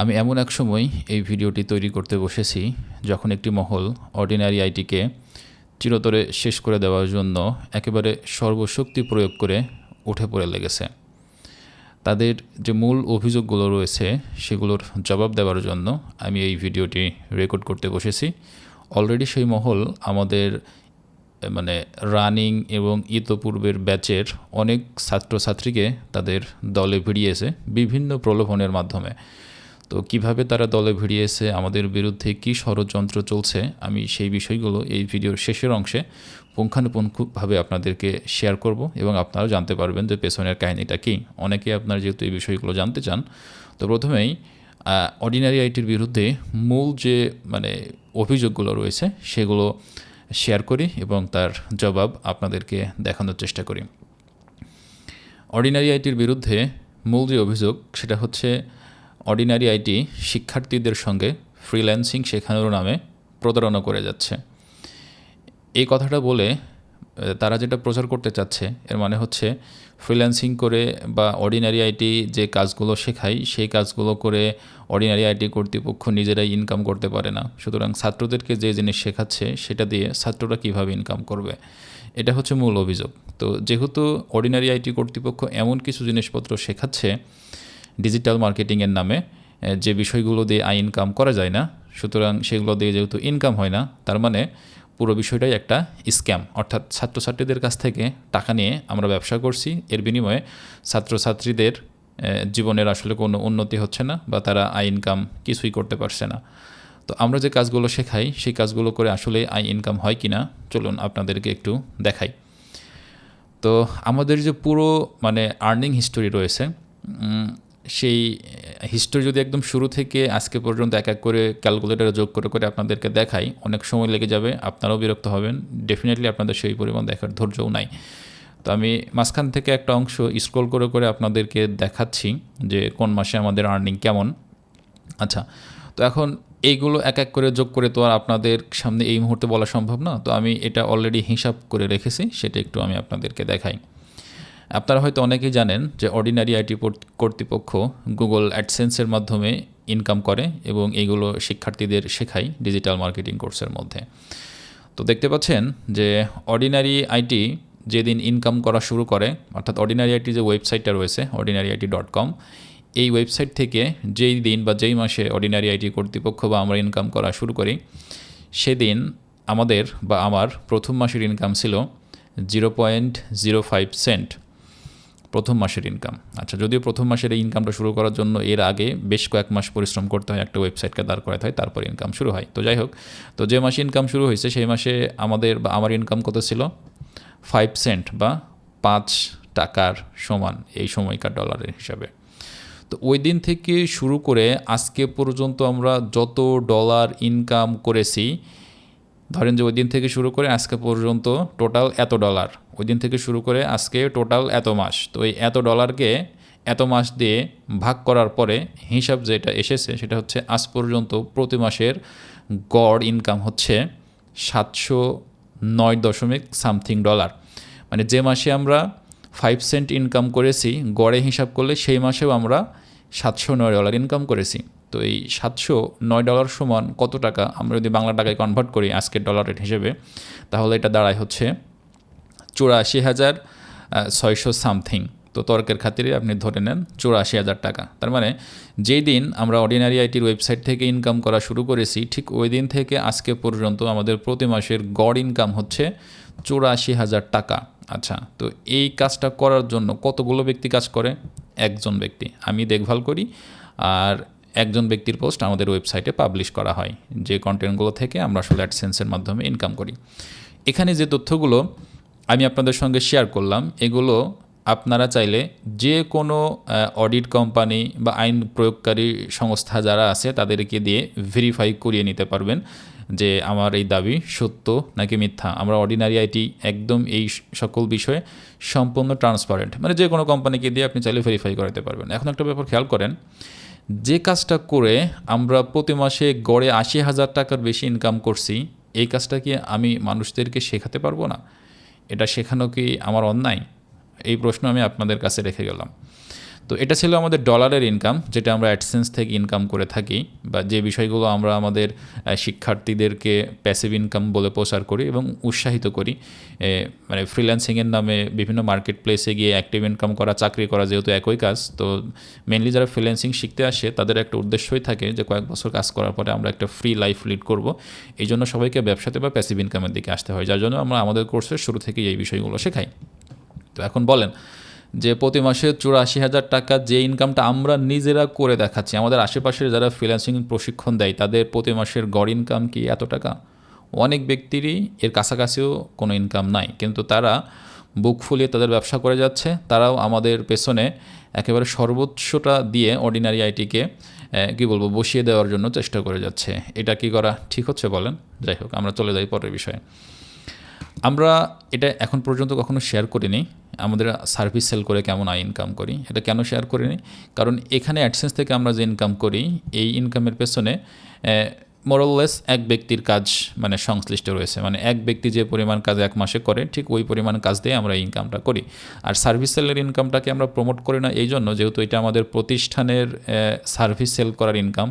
আমি এমন এক সময় এই ভিডিওটি তৈরি করতে বসেছি, যখন একটি মহল অর্ডিনারি আইটিকে চিরতরে শেষ করে দেওয়ার জন্য একেবারে সর্বশক্তি প্রয়োগ করে উঠে পড়ে লেগেছে। তাদের যে মূল অভিযোগগুলো রয়েছে, সেগুলোর জবাব দেওয়ার জন্য আমি এই ভিডিওটি রেকর্ড করতে বসেছি। অলরেডি সেই মহল আমাদের মানে রানিং এবং ইতোপূর্বের ব্যাচের অনেক ছাত্রছাত্রীকে তাদের দলে ভিড়িয়েছে বিভিন্ন প্রলোভনের মাধ্যমে। তো কীভাবে তারা দলে ভিড়িয়েছে আমাদের বিরুদ্ধে কী ষড়যন্ত্র চলছে, আমি সেই বিষয়গুলো এই ভিডিওর শেষের অংশে পুঙ্খানুপুঙ্খভাবে আপনাদেরকে শেয়ার করব এবং আপনারাও জানতে পারবেন যে পেছনের কাহিনীটা কী। অনেকে আপনার যেহেতু এই বিষয়গুলো জানতে চান, তো প্রথমেই অর্ডিনারি আইটির বিরুদ্ধে মূল যে মানে অভিযোগগুলো রয়েছে সেগুলো শেয়ার করি এবং তার জবাব আপনাদেরকে দেখানোর চেষ্টা করি। অর্ডিনারি আইটির বিরুদ্ধে মূল যে অভিযোগ সেটা হচ্ছে অর্ডিনারি আইটি শিক্ষার্থীদের সঙ্গে ফ্রিল্যান্সিং শেখানোর নামে প্রতারণা করে যাচ্ছে। এই কথাটা বলে তারা যেটা প্রচার করতে চাচ্ছে, এর মানে হচ্ছে ফ্রিল্যান্সিং করে বা অর্ডিনারি আইটি যে কাজগুলো শেখায়, সেই কাজগুলো করে অর্ডিনারি আইটি কর্তৃপক্ষ নিজেরাই ইনকাম করতে পারে না। সুতরাং ছাত্রদেরকে যে জিনিস শেখাচ্ছে, সেটা দিয়ে ছাত্ররা কীভাবে ইনকাম করবে? এটা হচ্ছে মূল অভিযোগ। তো যেহেতু অর্ডিনারি আইটি কর্তৃপক্ষ এমন কিছু জিনিসপত্র শেখাচ্ছে ডিজিটাল মার্কেটিংয়ের নামে যে বিষয়গুলো দিয়ে আই ইনকাম করা যায় না, সুতরাং সেগুলো দিয়ে যেহেতু ইনকাম হয় না, তার মানে পুরো বিষয়টাই একটা স্ক্যাম অর্থাৎ ছাত্রছাত্রীদের কাছ থেকে টাকা নিয়ে আমরা ব্যবসা করছি, এর বিনিময়ে ছাত্রছাত্রীদের জীবনের আসলে কোনো উন্নতি হচ্ছে না বা তারা আই ইনকাম কিছুই করতে পারছে না। তো আমরা যে কাজগুলো শেখাই, সেই কাজগুলো করে আসলে আই ইনকাম হয় কি না চলুন আপনাদেরকে একটু দেখাই। তো আমাদের যে পুরো মানে আর্নিং হিস্টোরি রয়েছে সেই হিস্টোরি যদি একদম শুরু থেকে আজকে পর্যন্ত এক এক করে ক্যালকুলেটারে যোগ করে করে আপনাদেরকে দেখাই, অনেক সময় লেগে যাবে, আপনারাও বিরক্ত হবেন। ডেফিনেটলি আপনাদের সেই পরিমাণ দেখার ধৈর্যও নাই। তো আমি মাঝখান থেকে একটা অংশ স্ক্রল করে করে আপনাদেরকে দেখাচ্ছি যে কোন মাসে আমাদের আর্নিং কেমন। আচ্ছা তো এখন এইগুলো এক এক করে যোগ করে তো আর আপনাদের সামনে এই মুহূর্তে বলা সম্ভব না। তো আমি এটা অলরেডি হিসাব করে রেখেছি, সেটা একটু আমি আপনাদেরকে দেখাই। আপনারা হয়তো অনেকেই জানেন যে অর্ডিনারি আইটি কর্তৃপক্ষ গুগল অ্যাডসেন্সের মাধ্যমে ইনকাম করে এবং এইগুলো শিক্ষার্থীদের শেখায় ডিজিটাল মার্কেটিং কোর্সের মধ্যে। তো দেখতে পাচ্ছেন যে অর্ডিনারি আইটি যেদিন ইনকাম করা শুরু করে, অর্থাৎ অর্ডিনারি আইটি যে ওয়েবসাইটটা রয়েছে অর্ডিনারি আইটি ডট কম এই ওয়েবসাইট থেকে যেই দিন বা যেই মাসে অর্ডিনারি আইটি কর্তৃপক্ষ বা আমরা ইনকাম করা শুরু করি, সেদিন আমাদের বা আমার প্রথম মাসের ইনকাম ছিল zero point zero five cent প্রথম মাসের ইনকাম আচ্ছা যদিও প্রথম মাসের এই ইনকামটা শুরু করার জন্য এর আগে বেশ কয়েক মাস পরিশ্রম করতে হয়, একটা ওয়েবসাইটকে দাঁড় করাতে হয়, তারপর ইনকাম শুরু হয়। তো যাই হোক, তো যে মাসে ইনকাম শুরু হয়েছে, সেই মাসে আমাদের বা আমার ইনকাম কত ছিল? ফাইভ সেন্ট বা পাঁচ টাকার সমান এই সময়কার ডলারের হিসাবে। তো ওই দিন থেকে শুরু করে আজকে পর্যন্ত আমরা যত ডলার ইনকাম করেছি, ধরেন যে ওই দিন থেকে শুরু করে আজকে পর্যন্ত টোটাল এত ডলার ওই দিন থেকে শুরু করে আজকে টোটাল এত মাস। তো এই এত ডলারকে এত মাস দিয়ে ভাগ করার পরে হিসাব যেটা এসেছে সেটা হচ্ছে আজ পর্যন্ত প্রতি মাসের গড় ইনকাম হচ্ছে সাতশো নয় দশমিক সামথিং ডলার মানে যে মাসে আমরা ফাইভ সেন্ট ইনকাম করেছি, গড়ে হিসাব করলে সেই মাসেও আমরা সাতশো নয় ডলার ইনকাম করেছি। তো এই সাতশো নয় ডলার সমান কত টাকা? আমরা যদি বাংলা টাকায় কনভার্ট করি আজকের ডলারের হিসেবে, তাহলে এটা দাঁড়ায় হচ্ছে চুরাশি হাজার ছয়শো সামথিং। তো তর্কের খাতিরে আপনি ধরে নেন চুরাশি হাজার টাকা। তার মানে যেই দিন আমরা অর্ডিনারি আইটির ওয়েবসাইট থেকে ইনকাম করা শুরু করেছি, ঠিক ওই দিন থেকে আজকে পর্যন্ত আমাদের প্রতি মাসের গড় ইনকাম হচ্ছে চুরাশি হাজার টাকা। আচ্ছা তো এই কাজটা করার জন্য কতগুলো ব্যক্তি কাজ করে? একজন ব্যক্তি। আমি দেখভাল করি আর একজন ব্যক্তির পোস্ট আমাদের ওয়েবসাইটে পাবলিশ করা হয়, যে কন্টেন্টগুলো থেকে আমরা আসলে অ্যাডসেন্সের মাধ্যমে ইনকাম করি। এখানে যে তথ্যগুলো আমি আপনাদের সঙ্গে শেয়ার করলাম। এগুলো আপনারা চাইলে যে কোনো অডিট কোম্পানি বা আইন প্রয়োগকারী সংস্থা যারা আছে, তাদেরকে দিয়ে ভেরিফাই করিয়ে নিতে পারবেন যে আমার এই দাবি সত্য নাকি মিথ্যা। আমরা অর্ডিনারি আইটি একদম এই সকল বিষয়ে সম্পূর্ণ ট্রান্সপারেন্ট মানে যে কোনো কোম্পানিকে দিয়ে আপনি চাইলে ভেরিফাই করাতে পারবেন। এখন একটা ব্যাপার খেয়াল করেন, যে কাজটা করে আমরা প্রতি মাসে গড়ে আশি হাজার টাকার বেশি ইনকাম করছি, এই কাজটা কি আমি মানুষদেরকে শেখাতে পারব না? এটা শেখানো কি আমার অন্যায়? এই প্রশ্ন আমি আপনাদের কাছে রেখে গেলাম। তো এটা ছিল আমাদের ডলারের ইনকাম যেটা আমরা অ্যাডসেন্স থেকে ইনকাম করে থাকি বা যে বিষয়গুলো আমরা আমাদের শিক্ষার্থীদেরকে প্যাসিভ ইনকাম বলে প্রচার করি এবং উৎসাহিত করি। মানে ফ্রিল্যান্সিংয়ের নামে বিভিন্ন মার্কেট প্লেসে গিয়ে অ্যাক্টিভ ইনকাম করা, চাকরি করা যেহেতু একই কাজ, তো মেনলি যারা ফ্রিল্যান্সিং শিখতে আসে, তাদের একটা উদ্দেশ্যই থাকে যে কয়েক বছর কাজ করার পরে আমরা একটা ফ্রি লাইফ লিড করব। এই জন্য সবাইকে ব্যবসাতে বা প্যাসিভ ইনকামের দিকে আসতে হয়, যার জন্য আমরা আমাদের কোর্সের শুরু থেকেই এই বিষয়গুলো শেখাই। তো এখন বলেন যে প্রতি মাসে চুরাশি হাজার টাকা যে ইনকামটা আমরা নিজেরা করে দেখাচ্ছি, আমাদের আশেপাশের যারা ফ্রিল্যান্সিং প্রশিক্ষণ দেয়, তাদের প্রতি মাসের গড় ইনকাম কি এত টাকা? অনেক ব্যক্তিরই এর কাছাকাছিও কোনো ইনকাম নাই, কিন্তু তারা বুক ফুলিয়ে তাদের ব্যবসা করে যাচ্ছে। তারাও আমাদের পেছনে একেবারে সর্বোচ্চটা দিয়ে অর্ডিনারি আইটিকে কী বলব, বসিয়ে দেওয়ার জন্য চেষ্টা করে যাচ্ছে। এটা কি করা ঠিক হচ্ছে বলেন? যাই হোক, আমরা চলে যাই পরের বিষয়ে। আমরা এটা এখন পর্যন্ত কখনো শেয়ার করিনি। আমাদের সার্ভিস সেল করে কেমন আয় ইনকাম করি, এটা কেন শেয়ার করিনি? কারণ এখানে অ্যাডসেন্স থেকে আমরা যে ইনকাম করি, এই ইনকামের পেছনে মোরললেস এক ব্যক্তির কাজ মানে সংশ্লিষ্ট রয়েছে। মানে এক ব্যক্তি যে পরিমাণ কাজ এক মাসে করে, ঠিক ওই পরিমাণ কাজ দিয়ে আমরা ইনকামটা করি। আর সার্ভিস সেলের ইনকামটাকে আমরা প্রমোট করি না এই জন্য যেহেতু এটা আমাদের প্রতিষ্ঠানের সার্ভিস সেল করার ইনকাম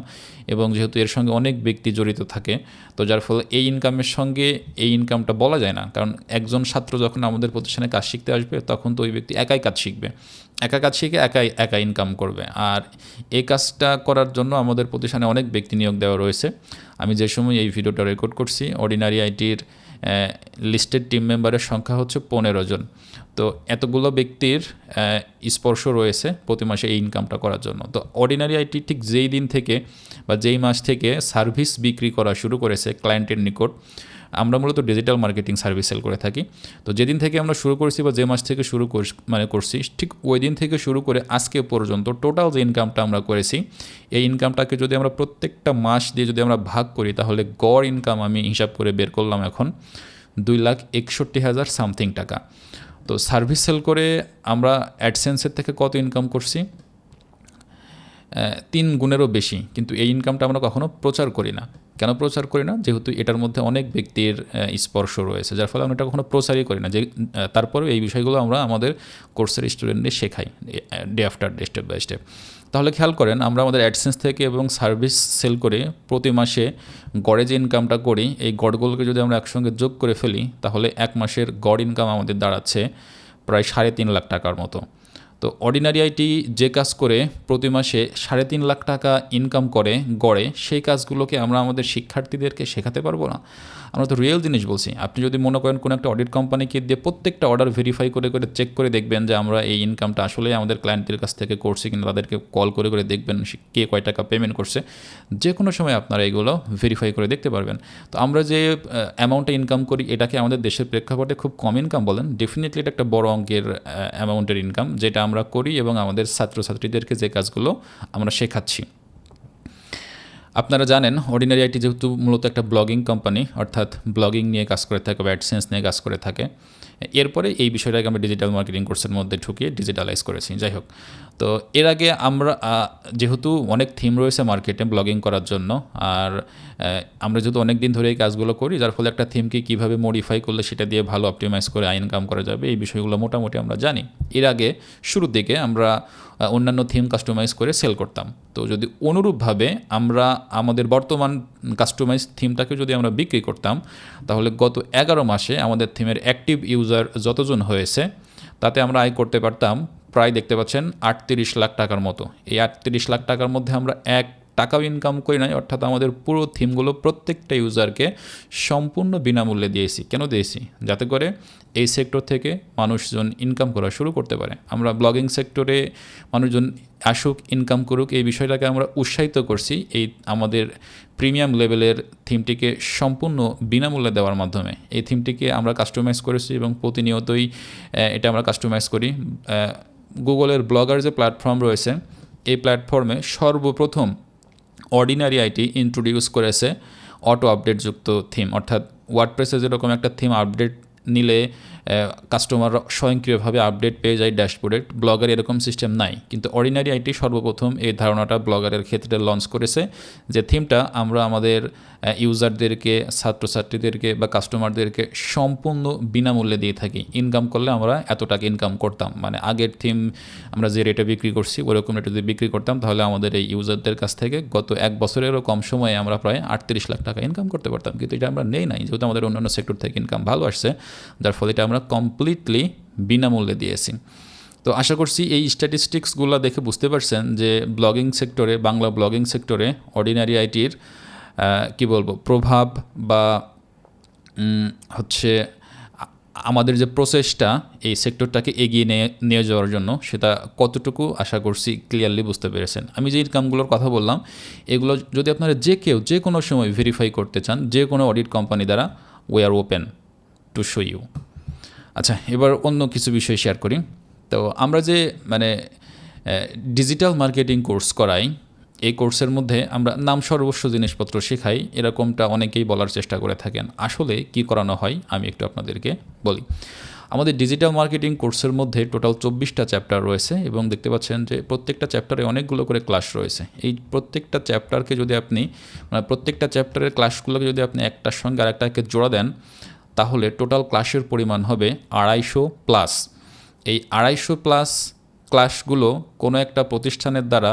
এবং যেহেতু এর সঙ্গে অনেক ব্যক্তি জড়িত থাকে, তো যার ফলে এই ইনকামের সঙ্গে এই ইনকামটা বলা যায় না। কারণ একজন ছাত্র যখন আমাদের প্রতিষ্ঠানে কাজ শিখতে আসবে, তখন তো ওই ব্যক্তি একাই কাজ শিখবে। একা কাজ শিখে একাই, একা ইনকাম করবে। আর এই কাজটা করার জন্য আমাদের প্রতিষ্ঠানে অনেক ব্যক্তি নিয়োগ দেওয়া রয়েছে। আমি যে সময় এই ভিডিওটা রেকর্ড করছি অর্ডিনারি আইটির লিস্টেড টিম মেম্বারের সংখ্যা হচ্ছে পনেরো জন। তো এতগুলো ব্যক্তির স্পর্শ রয়েছে প্রতি মাসে এই ইনকামটা করার জন্য। তো অর্ডিনারি আইটি ঠিক যেই দিন থেকে বা যেই মাস থেকে সার্ভিস বিক্রি করা শুরু করেছে ক্লায়েন্টের নিকট আমরা মূলত ডিজিটাল মার্কেটিং সার্ভিস সেল করে থাকি। তো যেদিন থেকে আমরা শুরু করছি বা যে মাস থেকে শুরু মানে করছি, ঠিক ওই দিন থেকে শুরু করে আজকে পর্যন্ত টোটাল যে ইনকামটা আমরা করেছি, এই ইনকামটাকে যদি আমরা প্রত্যেকটা মাস দিয়ে যদি আমরা ভাগ করি, তাহলে গড় ইনকাম আমি হিসাব করে বের করলাম এখন দুই লাখ একষট্টি হাজার সামথিং টাকা। তো সার্ভিস সেল করে আমরা অ্যাডসেন্সের থেকে কত ইনকাম করছি? তিন গুণেরও বেশি। কিন্তু এই ইনকামটা আমরা কখনো প্রচার করি না। কেন প্রচার করি না? যেহেতু এটার মধ্যে অনেক ব্যক্তির স্পর্শ রয়েছে, যার ফলে আমরা এটা কখনো প্রচারই করি না। যে তারপরেও এই বিষয়গুলো আমরা আমাদের কোর্সের স্টুডেন্টদের শেখাই day after day step by step তাহলে খেয়াল করেন, আমরা আমাদের অ্যাডসেন্স থেকে এবং সার্ভিস সেল করে প্রতি মাসে গড়ে যে ইনকামটা করি, এই গড়গুলোকে যদি আমরা একসঙ্গে যোগ করে ফেলি, তাহলে এক মাসের গড় ইনকাম আমাদের দাঁড়াচ্ছে প্রায় সাড়ে তিন লাখ টাকার মতো। তো অর্ডিনারি আইটি যে কাজ করে প্রতি মাসে সাড়ে তিন লাখ টাকা ইনকাম করে, গড়ে, সেই কাজগুলোকে আমরা আমাদের শিক্ষার্থীদেরকে শেখাতে পারব না। আমরা তো রিয়েল জিনিস বলছি। আপনি যদি মনে করেন কোনো একটা অডিট কোম্পানিকে দিয়ে প্রত্যেকটা অর্ডার ভেরিফাই করে করে চেক করে দেখবেন যে আমরা এই ইনকামটা আসলে আমাদের ক্লায়েন্টের কাছ থেকে করছি কিনা, তাদেরকে কল করে করে দেখবেন কে কয় টাকা পেমেন্ট করছে। যে কোনো সময় আপনারা এগুলো ভেরিফাই করে দেখতে পারবেন। তো আমরা যে অ্যামাউন্টে ইনকাম করি, এটাকে আমাদের দেশের প্রেক্ষাপটে খুব কম ইনকাম বলেন। ডেফিনেটলি এটা একটা বড় অঙ্কের অ্যামাউন্টের ইনকাম যেটা আমরা করি এবং আমাদের ছাত্রছাত্রীদেরকে যে কাজগুলো আমরা শেখাচ্ছি। আপনারা জানেন অর্ডিনারি আইটি যেহেতু মূলত একটা ব্লগিং কোম্পানি অর্থাৎ ব্লগিং নিয়ে কাজ করে থাকে বা অ্যাডসেন্স নিয়ে কাজ করে থাকে, এরপরে এই বিষয়টাকে আমরা ডিজিটাল মার্কেটিং কোর্সের মধ্যে ঢুকিয়ে ডিজিটালাইজ করেছি। যাই হোক তো এর আগে আমরা যেহেতু অনেক থিম রয়েছে মার্কেটে ব্লগিং করার জন্য, আর আমরা যেহেতু অনেক দিন ধরে এই কাজগুলো করি, যার ফলে একটা থিমকে কীভাবে মডিফাই করলে সেটা দিয়ে ভালো অপটিমাইজ করে ইনকাম করা যাবে, এই বিষয়গুলো মোটামুটি আমরা জানি। এর আগে শুরুর দিকে আমরা অন্যান্য থিম কাস্টমাইজ করে সেল করতাম। তো যদি অনুরূপভাবে আমরা আমাদের বর্তমান কাস্টমাইজ থিমটাকে যদি আমরা বিক্রি করতাম, তাহলে গত এগারো মাসে আমাদের থিমের অ্যাক্টিভ ইউজার যতজন হয়েছে, তাতে আমরা আয় করতে পারতাম প্রায় দেখতে পাচ্ছেন আটত্রিশ লাখ টাকার মতো। এই আটত্রিশ লাখ টাকার মধ্যে আমরা এক টাকাও ইনকাম করি নাই, অর্থাৎ আমাদের পুরো থিমগুলো প্রত্যেকটা ইউজারকে সম্পূর্ণ বিনামূল্যে দিয়েছি। কেন দিয়েছি? যাতে করে এই সেক্টর থেকে মানুষজন ইনকাম করা শুরু করতে পারে। আমরা ব্লগিং সেক্টরে মানুষজন আসুক ইনকাম করুক, এই বিষয়টাকে আমরা উৎসাহিত করছি এই আমাদের প্রিমিয়াম লেভেলের থিমটিকে সম্পূর্ণ বিনামূল্যে দেওয়ার মাধ্যমে। এই থিমটিকে আমরা কাস্টমাইজ করেছি এবং প্রতিনিয়তই এটা আমরা কাস্টমাইজ করি। গুগলের ব্লগার যে প্ল্যাটফর্ম রয়েছে, এই প্ল্যাটফর্মে সর্বপ্রথম অর্ডিনারি আইটি ইন্ট্রোডিউস করেছে অটো আপডেটযুক্ত থিম অর্থাৎ ওয়ার্ডপ্রেসে যেরকম একটা থিম আপডেট নিলে কাস্টমার স্বয়ংক্রিয়ভাবে আপডেট পেয়ে যায় ড্যাশবোর্ডে ব্লগার এরকম সিস্টেম নাই। কিন্তু অর্ডিনারি আইটি সর্বপ্রথম এই ধারণাটা ব্লগারের ক্ষেত্রে লঞ্চ করেছে যে থিমটা আমরা আমাদের ইউজারদেরকে ছাত্রছাত্রীদেরকে বা কাস্টমারদেরকে সম্পূর্ণ বিনামূল্যে দিয়ে থাকি। ইনকাম করলে আমরা এত টাকা ইনকাম করতাম। মানে আগের থিম আমরা যে রেটে বিক্রি করছি, ওরকম রেটে যদি বিক্রি করতাম, তাহলে আমাদের এই ইউজারদের কাছ থেকে গত এক বছরেরও কম সময়ে আমরা প্রায় আটত্রিশ লাখ টাকা ইনকাম করতে পারতাম। কিন্তু এটা আমরা নেই নাই। যেহেতু আমাদের অন্যান্য সেক্টর থেকে ইনকাম ভালো আসছে, যার ফলে এটা আমরা কমপ্লিটলি বিনামূল্যে দিয়েছি। তো আশা করছি এই স্ট্যাটিস্টিক্সগুলো দেখে বুঝতে পারছেন যে ব্লগিং সেক্টরে বাংলা ব্লগিং সেক্টরে অর্ডিনারি আইটির কি বলব, প্রভাব বা হচ্ছে আমাদের যে প্রসেসটা এই সেক্টরটাকে এগিয়ে নিয়ে নিয়ে যাওয়ার জন্য সেটা কতটুকু আশা করছি ক্লিয়ারলি বুঝতে পেরেছেন। আমি যে ইনকামগুলোর কথা বললাম, এগুলো যদি আপনারা যে কেউ যে কোনো সময় ভেরিফাই করতে চান, যে কোনো অডিট কোম্পানি দ্বারা we are open to show you আচ্ছা এবার অন্য কিছু বিষয় শেয়ার করি। তো আমরা যে মানে ডিজিটাল মার্কেটিং কোর্স করাই, এই কোর্সের মধ্যে আমরা নাম সর্বস্ব জিনিসপত্র শেখাই, এরকমটা অনেকেই বলার চেষ্টা করে থাকেন। আসলে কি করানো হয়, আমি একটু আপনাদেরকে বলি। আমাদের ডিজিটাল মার্কেটিং কোর্সের মধ্যে টোটাল চব্বিশটা চ্যাপ্টার রয়েছে এবং দেখতে পাচ্ছেন যে, প্রত্যেকটা চ্যাপ্টারে অনেকগুলো করে ক্লাস রয়েছে। এই প্রত্যেকটা চ্যাপ্টারকে যদি আপনি মানে প্রত্যেকটা চ্যাপ্টারের ক্লাসগুলোকে যদি আপনি একটার সঙ্গে আরেকটাকে জোড়া দেন তাহলে টোটাল ক্লাসের পরিমাণ হবে আড়াইশো প্লাস এই আড়াইশো প্লাস ক্লাসগুলো কোনো একটা প্রতিষ্ঠানের দ্বারা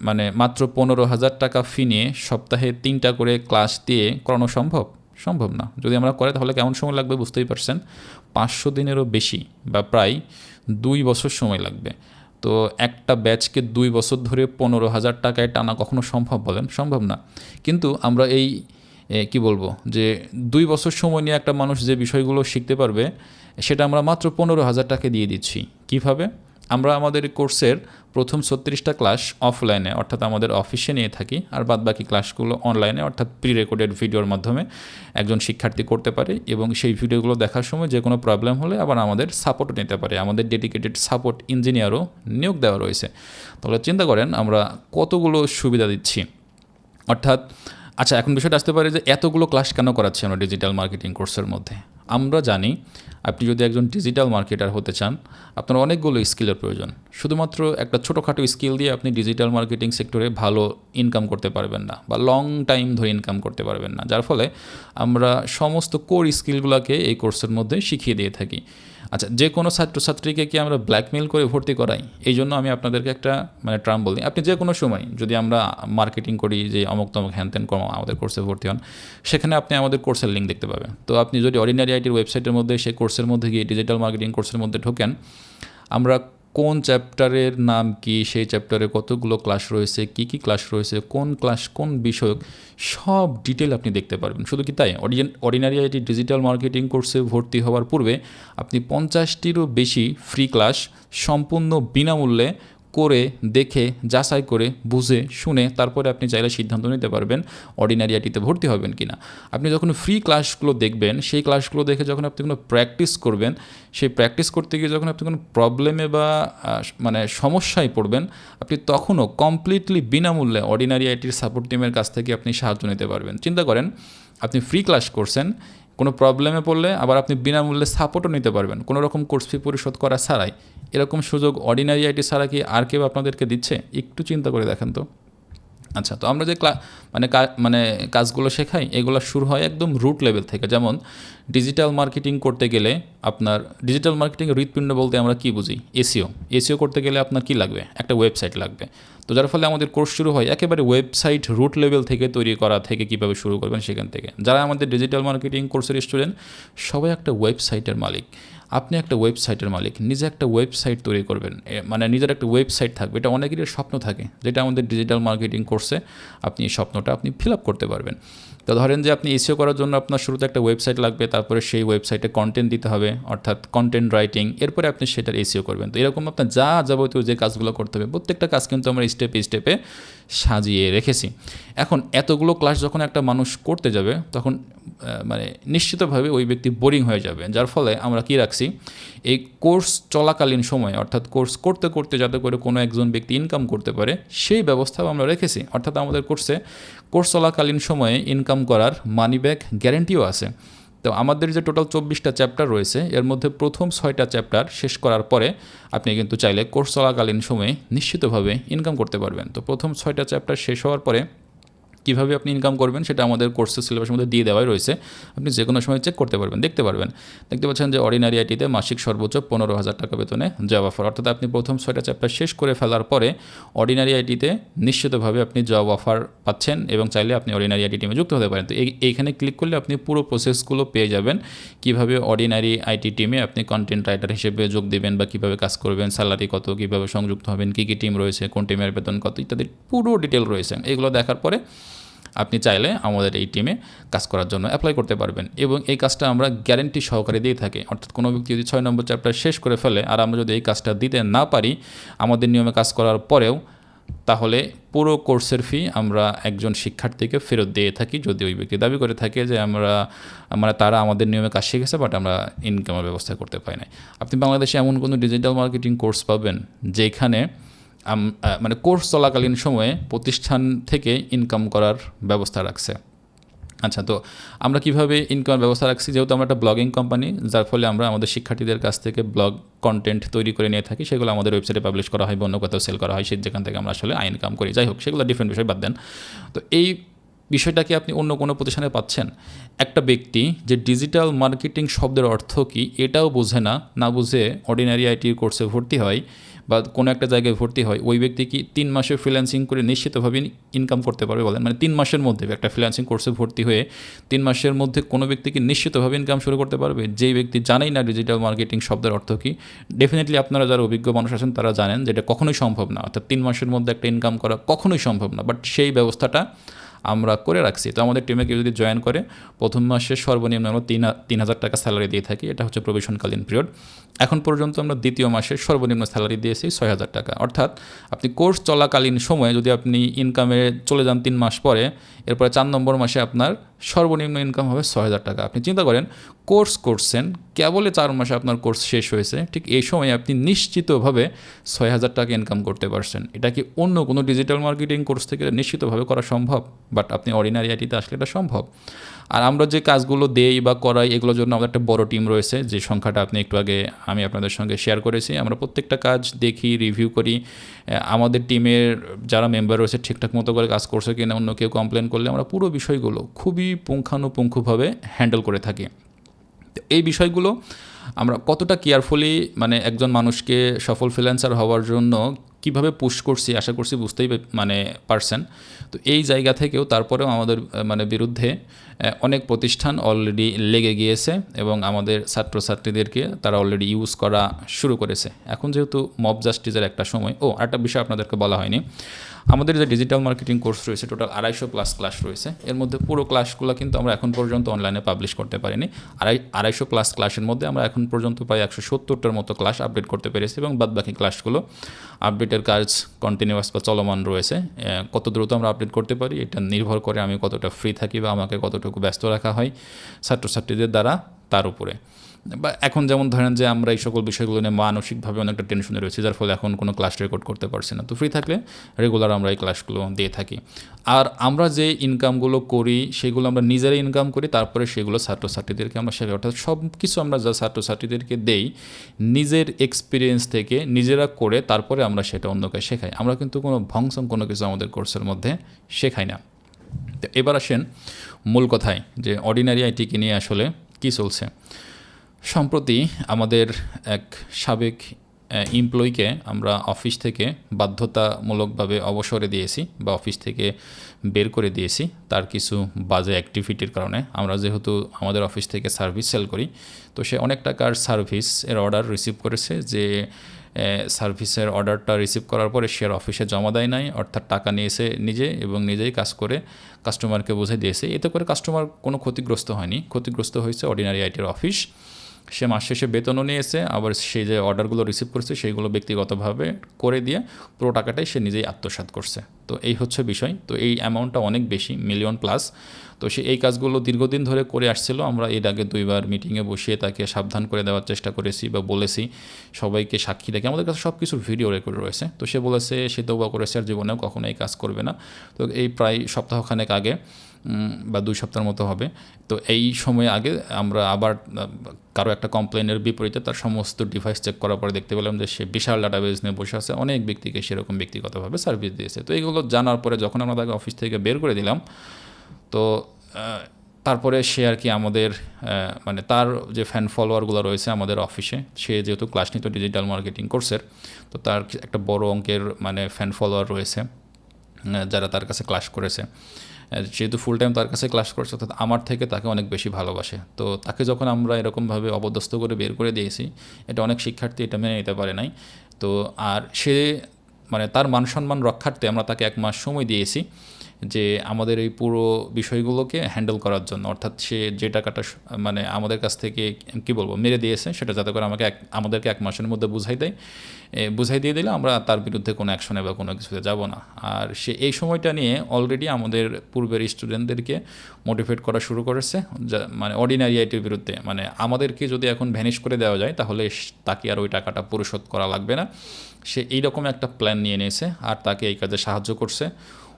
মানে মাত্র পনেরো হাজার টাকা ফি নিয়ে সপ্তাহে তিনটা করে ক্লাস দিয়ে করানো সম্ভব? সম্ভব না। যদি আমরা করে, তাহলে কেমন সময় লাগবে বুঝতেই পারছেন? পাঁচশো দিনেরও বেশি বা প্রায় দুই বছর সময় লাগবে। তো একটা ব্যাচকে দুই বছর ধরে পনেরো হাজার টাকায় টানা কখনো সম্ভব বলেন? সম্ভব না। কিন্তু আমরা এই কি বলব? যে দুই বছর সময় নিয়ে একটা মানুষ যে বিষয়গুলো শিখতে পারবে, সেটা আমরা মাত্র পনেরো হাজার টাকা দিয়ে দিচ্ছি। কীভাবে? আমরা আমাদের কোর্সের প্রথম ছত্রিশটা ক্লাস অফলাইনে, অর্থাৎ আমাদের অফিসে নিয়ে থাকি, আর বাদ বাকি ক্লাসগুলো অনলাইনে, অর্থাৎ প্রি রেকর্ডেড ভিডিওর মাধ্যমে একজন শিক্ষার্থী করতে পারে এবং সেই ভিডিওগুলো দেখার সময় যে কোনো প্রবলেম হলে আবার আমাদের সাপোর্টও নিতে পারে। আমাদের ডেডিকেটেড সাপোর্ট ইঞ্জিনিয়ারও নিয়োগ দেওয়া রয়েছে। তাহলে চিন্তা করেন, আমরা কতগুলো সুবিধা দিচ্ছি? অর্থাৎ আচ্ছা এখন বিষয়টা আসতে পারে যে এতগুলো ক্লাস কেন করাচ্ছি আমরা ডিজিটাল মার্কেটিং কোর্সের মধ্যে? আমরা জানি আপনি যদি একজন ডিজিটাল মার্কেটার হতে চান, আপনার অনেকগুলো স্কিলের প্রয়োজন। শুধুমাত্র একটা ছোটোখাটো স্কিল দিয়ে আপনি ডিজিটাল মার্কেটিং সেক্টরে ভালো ইনকাম করতে পারবেন না বা লং টাইম ধরে ইনকাম করতে পারবেন না। যার ফলে আমরা সমস্ত কোর স্কিলগুলোকে এই কোর্সের মধ্যে শিখিয়ে দিয়ে থাকি। আচ্ছা যে কোনো ছাত্রছাত্রীকে কি আমরা ব্ল্যাকমেল করে ভর্তি করাই? এই জন্য আমি আপনাদেরকে একটা মানে ট্রাম বলি। আপনি যে কোনো সময় যদি আমরা মার্কেটিং করি, যে অমুক তমুক হ্যান ত্যান আমাদের কোর্সে ভর্তি হন, সেখানে আপনি আমাদের কোর্সের লিঙ্ক দেখতে পাবেন। তো আপনি যদি অর্ডিনারি আইটির ওয়েবসাইটের মধ্যে, সেই কোর্সের মধ্যে গিয়ে ডিজিটাল মার্কেটিং কোর্সের মধ্যে ঢোকেন, আমরা কোন চ্যাপ্টারের নাম কি, সেই চ্যাপ্টারে কতগুলো ক্লাস রয়েছে, কি কি ক্লাস রয়েছে, কোন ক্লাস কোন বিষয়ক, সব ডিটেল আপনি দেখতে পারবেন। শুধু কি তাই? অর্ডিনারি আইটি ডিজিটাল মার্কেটিং কোর্সে ভর্তি হওয়ার পূর্বে আপনি পঞ্চাশটিরও বেশি ফ্রি ক্লাস সম্পূর্ণ বিনামূল্যে করে, দেখে, যাচাই করে, বুঝে, শুনে তারপরে আপনি চাইলে সিদ্ধান্ত নিতে পারবেন অর্ডিনারি আইটিতে ভর্তি হবেন কি না আপনি যখন ফ্রি ক্লাসগুলো দেখবেন, সেই ক্লাসগুলো দেখে যখন আপনি কোনো প্র্যাকটিস করবেন, সেই প্র্যাকটিস করতে গিয়ে যখন আপনি কোনো প্রবলেমে বা মানে সমস্যায় পড়বেন, আপনি তখনও কমপ্লিটলি বিনামূল্যে অর্ডিনারি আইটির সাপোর্ট টিমের কাছ থেকে আপনি সাহায্য নিতে পারবেন। চিন্তা করেন, আপনি ফ্রি ক্লাস করছেন কোনো প্রবলেমে পড়লে আবার আপনি বিনামূল্যে সাপোর্টও নিতে পারবেন। কোনো রকম কোর্স ফি পরিশোধ করা ছাড়াই। এরকম সুযোগ অর্ডিনারি আইটি ছাড়া কি আর কেউ আপনাদেরকে দিচ্ছে? একটু চিন্তা করে দেখেন তো। আচ্ছা তো আমরা যে ক্লা মানে মানে কাজগুলো শেখাই, এগুলো শুরু হয় একদম রুট লেভেল থেকে। যেমন ডিজিটাল মার্কেটিং করতে গেলে আপনার ডিজিটাল মার্কেটিং হৃৎপিণ্ড বলতে আমরা কী বুঝি? এসিও এসিও করতে গেলে আপনার কী লাগবে? একটা ওয়েবসাইট লাগবে। তো যার ফলে আমাদের কোর্স শুরু হয় একেবারে ওয়েবসাইট রুট লেভেল থেকে তৈরি করা থেকে কীভাবে শুরু করবেন সেখান থেকে। যারা আমাদের ডিজিটাল মার্কেটিং কোর্সের স্টুডেন্ট সবাই একটা ওয়েবসাইটের মালিক। আপনি একটা ওয়েবসাইটের মালিক, নিজে একটা ওয়েবসাইট তৈরি করবেন। মানে নিজের একটা ওয়েবসাইট থাকবে, এটা অনেকেরই স্বপ্ন থাকে যেটা আমাদের ডিজিটাল মার্কেটিং কোর্সে আপনি এই স্বপ্নটা আপনি ফিল আপ করতে পারবেন। তো ধরেন যে আপনি এসিও করার জন্য আপনার শুরুতে একটা ওয়েবসাইট লাগবে, তারপরে সেই ওয়েবসাইটে কন্টেন্ট দিতে হবে, অর্থাৎ কন্টেন্ট রাইটিং এরপরে আপনি সেটার এসিও করবেন। তো এরকম আপনার যা যাবতীয় যে কাজগুলো করতে হবে, প্রত্যেকটা কাজ কিন্তু আমরা স্টেপে স্টেপে সাজিয়ে রেখেছি। এখন এতগুলো ক্লাস যখন একটা মানুষ করতে যাবে, তখন মানে নিশ্চিতভাবে ওই ব্যক্তি বোরিং হয়ে যাবে। যার ফলে আমরা কি রাখছি, এই কোর্স চলাকালীন সময়, অর্থাৎ কোর্স করতে করতে যাতে করে কোনো একজন ব্যক্তি ইনকাম করতে পারে, সেই ব্যবস্থাও আমরা রেখেছি। অর্থাৎ আমাদের কোর্সে কোর্স চলাকালীন সময়ে ইনকাম করার মানি ব্যাক গ্যারেন্টিও আছে। তো আমাদের যে টোটাল চব্বিশটা চ্যাপ্টার রয়েছে, এর মধ্যে প্রথম ছয়টা চ্যাপ্টার শেষ করার পরে আপনি কিন্তু চাইলে কোর্স চলাকালীন সময়ে নিশ্চিতভাবে ইনকাম করতে পারবেন। তো প্রথম ছয়টা চ্যাপ্টার শেষ হওয়ার পরে কীভাবে আপনি ইনকাম করবেন সেটা আমাদের কোর্সের সিলেবাসের মধ্যে দিয়ে দেওয়াই রয়েছে। আপনি যে কোনো সময় চেক করতে পারবেন, দেখতে পারবেন। দেখতে পাচ্ছেন যে অর্ডিনারি আইটিতে মাসিক সর্বোচ্চ পনেরো হাজার টাকা বেতনে জব অফার অর্থাৎ আপনি প্রথম ছয়টা চ্যাপ্টার শেষ করে ফেলার পরে অর্ডিনারি আইটিতে নিশ্চিতভাবে আপনি জব অফার পাচ্ছেন এবং চাইলে আপনি অর্ডিনারি আইটি টিমে যুক্ত হতে পারেন। তো এই, এইখানে ক্লিক করলে আপনি পুরো প্রসেসগুলো পেয়ে যাবেন। কীভাবে অর্ডিনারি আইটি টিমে আপনি কন্টেন্ট রাইটার হিসেবে যোগ দেবেন বা কীভাবে কাজ করবেন স্যালারি কত, কীভাবে সংযুক্ত হবেন, কী কী টিম রয়েছে, কোন টিমের বেতন কত ইত্যাদি পুরো ডিটেল রয়েছে। এগুলো দেখার পরে আপনি চাইলে আমাদের এই টিমে কাজ করার জন্য অ্যাপ্লাই করতে পারবেন এবং এই কাজটা আমরা গ্যারেন্টি সহকারে দিয়ে থাকি। অর্থাৎ কোনো ব্যক্তি যদি ছয় নম্বর চ্যাপ্টার শেষ করে ফেলে আর আমরা যদি এই কাজটা দিতে না পারি, আমাদের নিয়মে কাজ করার পরেও, তাহলে পুরো কোর্সের ফি আমরা একজন শিক্ষার্থীকে ফেরত দিয়ে থাকি যদি ওই ব্যক্তি দাবি করে থাকে যে আমরা মানে তারা আমাদের নিয়মে কাজ শিখেছে বাট আমরা ইনকামের ব্যবস্থা করতে পারি না আপনি বাংলাদেশে এমন কোনো ডিজিটাল মার্কেটিং কোর্স পাবেন যেখানে মানে কোর্স চলাকালীন সময়ে প্রতিষ্ঠান থেকে ইনকাম করার ব্যবস্থা রাখছে। আচ্ছা তো আমরা কীভাবে ইনকামের ব্যবস্থা রাখছি? যেহেতু আমরা একটা ব্লগিং কোম্পানি যার ফলে আমরা আমাদের শিক্ষার্থীদের কাছ থেকে ব্লগ কন্টেন্ট তৈরি করে নিয়ে থাকি, সেগুলো আমাদের ওয়েবসাইটে পাবলিশ করা হয় বা অন্য কোথাও সেল করা হয়, সে যেখান থেকে আমরা আসলে ইনকাম করি। যাই হোক, সেগুলো ডিফারেন্ট বিষয়, বাদ দেন। তো এই বিষয়টা কি আপনি অন্য কোনো প্রতিষ্ঠানে পাচ্ছেন? একটা ব্যক্তি যে ডিজিটাল মার্কেটিং শব্দের অর্থ কী, এটাও বোঝে না না বুঝে অর্ডিনারি আইটির কোর্সে ভর্তি হয় বা কোনো একটা জায়গায় ভর্তি হয়, ওই ব্যক্তি কি তিন মাসের ফ্রিল্যান্সিং করে নিশ্চিতভাবে ইনকাম করতে পারবে বলেন? মানে তিন মাসের মধ্যে একটা ফ্রিল্যান্সিং কোর্সে ভর্তি হয়ে তিন মাসের মধ্যে কোনো ব্যক্তি কি নিশ্চিতভাবে ইনকাম শুরু করতে পারবে? যেই ব্যক্তি জানেই না ডিজিটাল মার্কেটিং শব্দের অর্থ কী ডেফিনেটলি আপনারা যারা অভিজ্ঞ মানুষ আছেন তারা জানেন যে এটা কখনোই সম্ভব না। অর্থাৎ তিন মাসের মধ্যে একটা ইনকাম করা কখনোই সম্ভব না। বাট সেই ব্যবস্থাটা আমরা করে রাখছি। তো আমাদের টিমে কেউ যদি জয়েন করে, প্রথম মাসে সর্বনিম্ন আমরা তিন তিন হাজার টাকা স্যালারি দিয়ে থাকি। এটা হচ্ছে প্রবেশনকালীন পিরিয়ড এখন পর্যন্ত আমরা দ্বিতীয় মাসে সর্বনিম্ন স্যালারি দিয়েছি ছয় হাজার টাকা। অর্থাৎ আপনি কোর্স চলাকালীন সময়ে যদি আপনি ইনকামে চলে যান তিন মাস পরে, এরপরে চার নম্বর মাসে আপনার সর্বনিম্ন ইনকাম হবে ছয় হাজার টাকা। আপনি চিন্তা করেন কোর্স করছেন কেবলে চার মাসে আপনার কোর্স শেষ হয়েছে, ঠিক এই সময় আপনি নিশ্চিতভাবে ছয় হাজার টাকা ইনকাম করতে পারছেন। এটা কি অন্য কোনো ডিজিটাল মার্কেটিং কোর্স থেকে নিশ্চিতভাবে করা সম্ভব? বাট আপনি অর্ডিনারি আইটিতে আসলে এটা সম্ভব। আর আমরা যে কাজগুলো দেই বা করাই, এগুলোর জন্য আমাদের একটা বড় টিম রয়েছে, যে সংখ্যাটা আপনি একটু আগে আমি আপনাদের সঙ্গে শেয়ার করেছি। আমরা প্রত্যেকটা কাজ দেখি রিভিউ করি। আমাদের টিমের যারা মেম্বার রয়েছে, ঠিকঠাক মতো করে কাজ করছে কিনা, অন্য কেউ কমপ্লেন করলে আমরা পুরো বিষয়গুলো খুবই পুঙ্খানুপুঙ্খভাবে হ্যান্ডেল করে থাকি। এই বিষয়গুলো আমরা কতটা কেয়ারফুলি মানে একজন মানুষকে সফল ফ্রিল্যান্সার হওয়ার জন্য কীভাবে পুশ করছি, আশা করছি বুঝতেই মানে পারছেন। তো এই জায়গা থেকেও তারপরেও আমাদের মানে বিরুদ্ধে অনেক প্রতিষ্ঠান অলরেডি লেগে গিয়েছে এবং আমাদের ছাত্রছাত্রীদেরকে তারা অলরেডি ইউজ করা শুরু করেছে। এখন যেহেতু মব জাস্টিসের একটা সময়, ও একটা বিষয় আপনাদেরকে বলা হয়নি। আমাদের যে ডিজিটাল মার্কেটিং কোর্স রয়েছে টোটাল আড়াইশো প্লাস ক্লাস রয়েছে। এর মধ্যে পুরো ক্লাসগুলো কিন্তু আমরা এখন পর্যন্ত অনলাইনে পাবলিশ করতে পারিনি। আড়াই, আড়াইশো প্লাস ক্লাসের মধ্যে আমরা এখন পর্যন্ত প্রায় একশো সত্তরটার মতো ক্লাস আপডেট করতে পেরেছি এবং বাদবাকি ক্লাসগুলো আপডেটের কাজ কন্টিনিউয়াস বা চলমান রয়েছে। কত দ্রুত আমরা আপডেট করতে পারি, এটা নির্ভর করে আমি কতটা ফ্রি থাকি বা আমাকে কতটুকু ব্যস্ত রাখা হয় ছাত্রছাত্রীদের দ্বারা তার উপরে। বা এখন যেমন ধরেন যে আমরা এই সকল বিষয়গুলো নিয়ে মানসিকভাবে অনেকটা টেনশনে রয়েছে, যার ফলে এখন কোনো ক্লাস রেকর্ড করতে পারছি না। তো ফ্রি থাকলে রেগুলার আমরা এই ক্লাসগুলো দিয়ে থাকি। আর আমরা যে ইনকামগুলো করি, সেগুলো আমরা নিজেরাই ইনকাম করি, তারপরে সেগুলো ছাত্রছাত্রীদেরকে আমরা শেখাই। অর্থাৎ সব কিছু আমরা যা ছাত্রছাত্রীদেরকে দেই, নিজের এক্সপিরিয়েন্স থেকে নিজেরা করে তারপরে আমরা সেটা অন্যকে শেখাই। আমরা কিন্তু কোনো ভংসং কোনো কিছু আমাদের কোর্সের মধ্যে শেখাই না। তো এবার আসেন মূল কথায় যে অর্ডিনারি আইটিকে নিয়ে আসলে কী চলছে? সম্প্রতি আমাদের এক সাবেক এমপ্লয়িকে আমরা অফিস থেকে বাধ্যতামূলকভাবে অবসরে দিয়েছি বা অফিস থেকে বের করে দিয়েছি। তার কিছু বাজে অ্যাক্টিভিটির কারণে। আমরা যেহেতু আমাদের অফিস থেকে সার্ভিস সেল করি, তো সে অনেক টাকার সার্ভিস এর অর্ডার রিসিভ করেছে যে সার্ভিসের অর্ডারটা রিসিভ করার পরে সে অফিসে জমা দেয় নাই, অর্থাৎ টাকা নিয়েছে নিজে এবং নিজেই কাজ করে কাস্টমারকে বুঝে দিয়েছে এতে করে কাস্টমার কোনো ক্ষতিগ্রস্ত হয়নি। ক্ষতিগ্রস্ত হয়েছে অর্ডিনারি আইটির অফিস। সে মাস শেষে বেতনও নিয়েছে আবার সে যে অর্ডারগুলো রিসিভ করছে সেইগুলো ব্যক্তিগতভাবে করে দিয়ে পুরো টাকাটাই সে নিজেই আত্মসাত করছে। তো এই হচ্ছে বিষয়। তো এই অ্যামাউন্টটা অনেক বেশি মিলিয়ন প্লাস তো সে এই কাজগুলো দীর্ঘদিন ধরে করে আসছিল। আমরা এর আগে দুইবার মিটিংয়ে বসিয়ে তাকে সাবধান করে দেওয়ার চেষ্টা করেছি বা বলেছি। সবাইকে সাক্ষী দেখে আমাদের কাছে সব কিছু ভিডিও রেকর্ড রয়েছে। তো সে বলেছে, সে দৌবা করেছে আর জীবনেও কখনো এই কাজ করবে না। তো এই প্রায় সপ্তাহখানেক আগে বা দুই সপ্তাহের মতো হবে। তো এই সময় আগে আমরা আবার, কারও একটা কমপ্লেনের বিপরীতে তার সমস্ত ডিভাইস চেক করার পরে দেখতে পেলাম যে সে বিশাল ডাটাবেস নিয়ে বসে আছে। অনেক ব্যক্তিকে সেরকম ব্যক্তিগতভাবে সার্ভিস দিয়েছে। তো এইগুলো জানার পরে যখন আমরা তাকে অফিস থেকে বের করে দিলাম, তো তারপরে সে আর কি আমাদের মানে তার যে ফ্যান ফলোয়ারগুলো রয়েছে আমাদের অফিসে সে যেহেতু ক্লাস নিত ডিজিটাল মার্কেটিং কোর্সের তো তার একটা বড় অঙ্কের মানে ফ্যান ফলোয়ার রয়েছে যারা তার কাছে ক্লাস করেছে। যেহেতু ফুল টাইম তার কাছে ক্লাস করছে, অর্থাৎ আমার থেকে তাকে অনেক বেশি ভালোবাসে। তো তাকে যখন আমরা এরকমভাবে অবদস্থ করে বের করে দিয়েছি, এটা অনেক শিক্ষার্থী এটা মেনে নিতে পারে নাই। তো আর সে মানে তার মান সম্মান রক্ষার্থে আমরা তাকে এক মাস সময় দিয়েছি যে আমাদের এই পুরো বিষয়গুলোকে হ্যান্ডেল করার জন্য। অর্থাৎ সে যে টাকাটা মানে আমাদের কাছ থেকে কি বলব, মেরে দিয়েছে, সেটা যাতে করে আমাকে এক আমাদেরকে এক মাসের মধ্যে বুঝাই দেয়। বুঝাই দিয়ে দিলে আমরা তার বিরুদ্ধে কোনো অ্যাকশনে বা কোনো কিছুতে যাব না। আর সে এই সময়টা নিয়ে অলরেডি আমাদের পূর্বের স্টুডেন্টদেরকে মোটিভেট করা শুরু করেছে। মানে অর্ডিনারি আইটির বিরুদ্ধে। মানে আমাদেরকে যদি এখন ভ্যানিশ করে দেওয়া যায়, তাহলে তাকে আর ওই টাকাটা পরিশোধ করা লাগবে না। সে এইরকম একটা প্ল্যান নিয়ে নিয়েছে আর তাকে এই কাজে সাহায্য করছে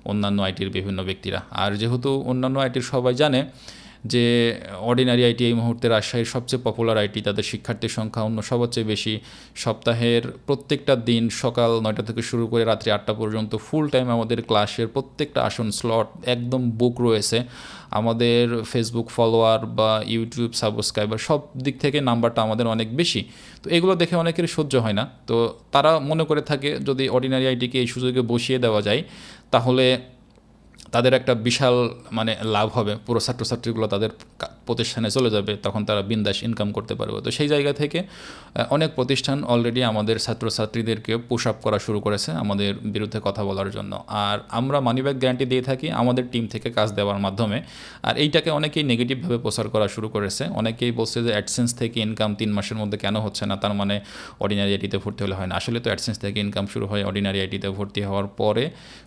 অন্যান্য আইটির বিভিন্ন ব্যক্তিরা। আর যেহেতু অন্যান্য আইটির সবাই জানে যে অর্ডিনারি আইটি এই মুহূর্তে রাজশাহীর সবচেয়ে পপুলার আইটি তাদের শিক্ষার্থীর সংখ্যা অন্য সবচেয়ে বেশি। সপ্তাহের প্রত্যেকটা দিন সকাল নয়টা থেকে শুরু করে রাত্রি আটটা পর্যন্ত ফুল টাইম আমাদের ক্লাসের প্রত্যেকটা আসন স্লট একদম বুক রয়েছে। আমাদের ফেসবুক ফলোয়ার বা ইউটিউব সাবস্ক্রাইবার সব দিক থেকে নাম্বারটা আমাদের অনেক বেশি। তো এগুলো দেখে অনেকের সহ্য হয় না। তো তারা মনে করে থাকে, যদি অর্ডিনারি আইটিকে এই সুযোগে বসিয়ে দেওয়া যায়, তাহলে তাদের একটা বিশাল মানে লাভ হবে। পুরো ছাত্রছাত্রীগুলো তাদের প্রতিষ্ঠানে চলে যাবে, তখন তারা বিন্দাস ইনকাম করতে পারবে। তো সেই জায়গা থেকে অনেক প্রতিষ্ঠান অলরেডি আমাদের ছাত্রছাত্রীদেরকে পুশ আপ করা শুরু করেছে আমাদের বিরুদ্ধে কথা বলার জন্য। আর আমরা মানিব্যাগ গ্যারান্টি দিয়ে থাকি আমাদের টিম থেকে কাজ দেওয়ার মাধ্যমে। আর এইটাকে অনেকেই নেগেটিভভাবে প্রচার করা শুরু করেছে। অনেকেই বলছে যে অ্যাডসেন্স থেকে ইনকাম তিন মাসের মধ্যে কেন হচ্ছে না, তার মানে অর্ডিনারি আইটিতে ভর্তি হলে হয় না। আসলে তো অ্যাডসেন্স থেকে ইনকাম শুরু হয় অর্ডিনারি আইটিতে ভর্তি হওয়ার পরে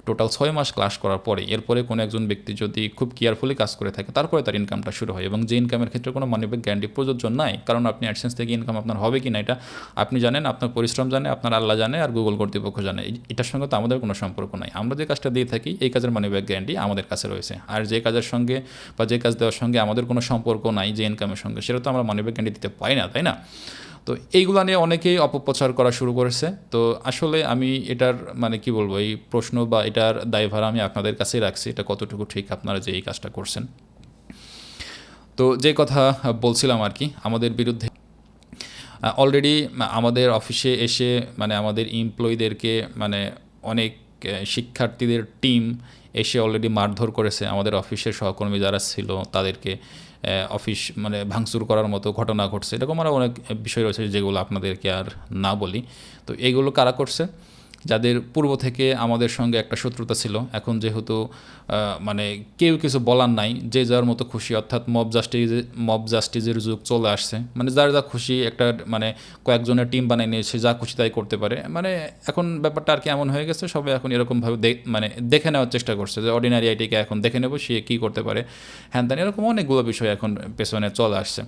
টোটাল ছয় মাস ক্লাস করার পরে এরপরে কোনো একজন ব্যক্তি যদি খুব কেয়ারফুলি কাজ করে থাকে, তারপরে তার ইনকামটা শুরু হয় এবং যে ইনকামের ক্ষেত্রে কোনো মানি মানিব্যাগ গ্যারান্টি প্রযোজ্য নাই, কারণ আপনি অ্যাডসেন্স থেকে ইনকাম আপনার হবে কি না এটা আপনি জানেন, আপনার পরিশ্রম জানে, আপনার আল্লাহ জানে আর গুগল কর্তৃপক্ষ জানে। এটার সঙ্গে তো আমাদের কোনো সম্পর্ক নাই। আমরা যে কাজটা দিয়ে থাকি, এই কাজের মানি মানিব্যাগ গ্যারান্টি আমাদের কাছে রয়েছে। আর যে কাজের সঙ্গে বা যে কাজ দেওয়ার সঙ্গে আমাদের কোনো সম্পর্ক নাই, যে ইনকামের সঙ্গে, সেটা তো আমরা মানিব্যাগ গ্যারান্টি দিতে পারি না, তাই না? তো এইগুলো নিয়ে অনেকেই অপপ্রচার করা শুরু করেছে। তো আসলে আমি এটার মানে কি বলব, এই প্রশ্ন বা এটার দায়ভার আমি আপনাদের কাছেই রাখছি, এটা কতটুকু ঠিক আপনারা যে এই কাজটা করছেন। তো যে কথা বলছিলাম আর কি, আমাদের বিরুদ্ধে অলরেডি আমাদের অফিসে এসে মানে আমাদের এমপ্লয়ীদেরকে মানে অনেক শিক্ষার্থীদের টিম এসে অলরেডি মারধর করেছে। আমাদের অফিসের সহকর্মী যারা ছিল, তাদেরকে অফিস মানে ভাঙচুর করার মতো ঘটনা ঘটছে। এরকম আরও অনেক বিষয় রয়েছে যেগুলো আপনাদেরকে আর না বলি। তো এইগুলো কারা করছে? যাদের পূর্ব থেকে আমাদের সঙ্গে একটা শত্রুতা ছিল। এখন যেহেতু মানে কেউ কিছু বলার নাই, যে যার মতো খুশি, অর্থাৎ মব জাস্টিস মব জাস্টিসের যুগ চলে আসছে। মানে যার যা খুশি, একটা মানে কয়েকজনের টিম বানিয়ে নিয়েছে যা খুশি তাই করতে পারে। মানে এখন ব্যাপারটা আর কি এমন হয়ে গেছে, সবাই এখন এরকমভাবে মানে দেখে নেওয়ার চেষ্টা করছে যে অর্ডিনারি আইটিকে এখন দেখে নেব, সে কী করতে পারে। হ্যান ত্যান, এরকম অনেকগুলো বিষয় এখন পেছনে চলে আসছে।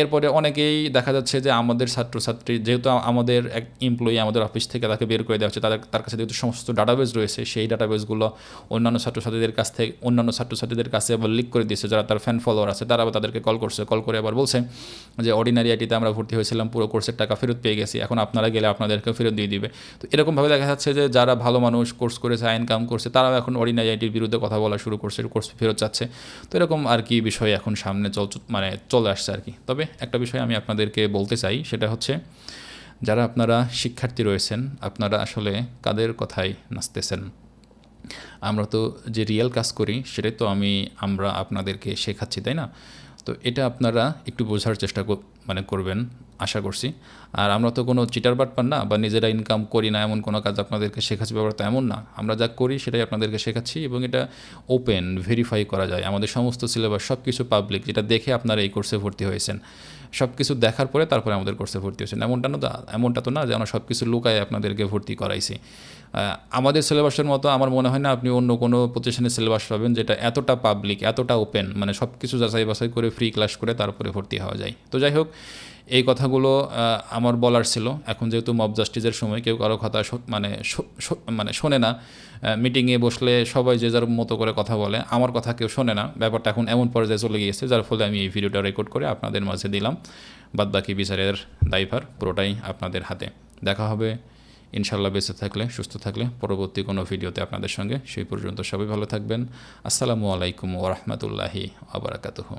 এরপরে অনেকেই দেখা যাচ্ছে যে আমাদের ছাত্রছাত্রী, যেহেতু আমাদের এক এমপ্লয়ি আমাদের অফিস থেকে তাকে বের করে দেওয়া হচ্ছে, তাদের, তার কাছে যেহেতু সমস্ত ডাটাবেস রয়েছে, সেই ডাটাবেসগুলো অন্যান্য ছাত্রছাত্রীদের কাছ থেকে, অন্যান্য ছাত্রছাত্রীদের কাছে আবার লিক করে দিয়েছে, যারা তার ফ্যান ফলোয়ার আছে, তারা আবার তাদেরকে কল করছে কল করে আবার বলছে যে অর্ডিনারি আইটিতে আমরা ভর্তি হয়েছিলাম, পুরো কোর্সের টাকা ফেরত পেয়ে গেছি, এখন আপনারা গেলে আপনাদেরকে ফেরত দিয়ে দিবে। তো এরকমভাবে দেখা যাচ্ছে যে যারা ভালো মানুষ কোর্স করেছে আইন কাম করছে, তারাও এখন অর্ডিনারি আইটির বিরুদ্ধে কথা বলা শুরু করছে কোর্স ফেরত চাচ্ছে তো এরকম আর কি বিষয় এখন সামনে চল মানে চলে আসছে আর কি। তবে একটা বিষয় আমি আপনাদেরকে বলতে চাই, সেটা হচ্ছে যারা আপনারা শিক্ষার্থী রয়েছেন, আপনারা আসলে কাদের কথায় নাচতেছেন? আমরা তো যে রিয়েল কাজ করি, সেটাই তো আমি, আমরা আপনাদেরকে শেখাচ্ছি, তাই না? তো এটা আপনারা একটু বোঝার চেষ্টা মানে করবেন। আশা করছি। আর আমরা তো কোনো চিটার বাটপার না বা নিজেরা ইনকাম করি না, এমন কোনো কাজ আপনাদেরকে শেখাচ্ছি ব্যাপার তো এমন না। আমরা যা করি সেটাই আপনাদেরকে শেখাচ্ছি এবং এটা ওপেন ভেরিফাই করা যায়। আমাদের সমস্ত সিলেবাস সব কিছু পাবলিক যেটা দেখে আপনারা এই কোর্সে ভর্তি হয়েছেন। সব কিছু দেখার পরে তারপরে আমাদের কোর্সে ভর্তি হয়েছেন। এমনটা না, এমনটা তো না যে আমরা সব কিছু লুকায় আপনাদেরকে ভর্তি করাইছি। আমাদের সিলেবাসের মতো আমার মনে হয় না আপনি অন্য কোনো প্রতিষ্ঠানের সিলেবাস পাবেন যেটা এতটা পাবলিক এতটা ওপেন মানে সব কিছু যাচাই বাছাই করে ফ্রি ক্লাস করে তারপরে ভর্তি হওয়া যায়। তো যাই হোক এই কথাগুলো আমার বলার ছিল। এখন যেহেতু মব জাস্টিসের সময় কেউ কারও কথা মানে মানে শোনে না মিটিংয়ে বসলে সবাই যে যার মতো করে কথা বলে, আমার কথা কেউ শোনে না। ব্যাপারটা এখন এমন পর্যায়ে চলে গিয়েছে, যার ফলে আমি এই ভিডিওটা রেকর্ড করে আপনাদের মাঝে দিলাম। বাদবাকি বিচারের দায়ভার পুরোটাই আপনাদের হাতে। দেখা হবে। ইনশাল্লাহ বেঁচে থাকলে, সুস্থ থাকলে পরবর্তী কোনো ভিডিওতে আপনাদের সঙ্গে। সেই পর্যন্ত সবাই ভালো থাকবেন। আসসালামু আলাইকুম ওরহমতুল্লাহি আবরাকাতুহু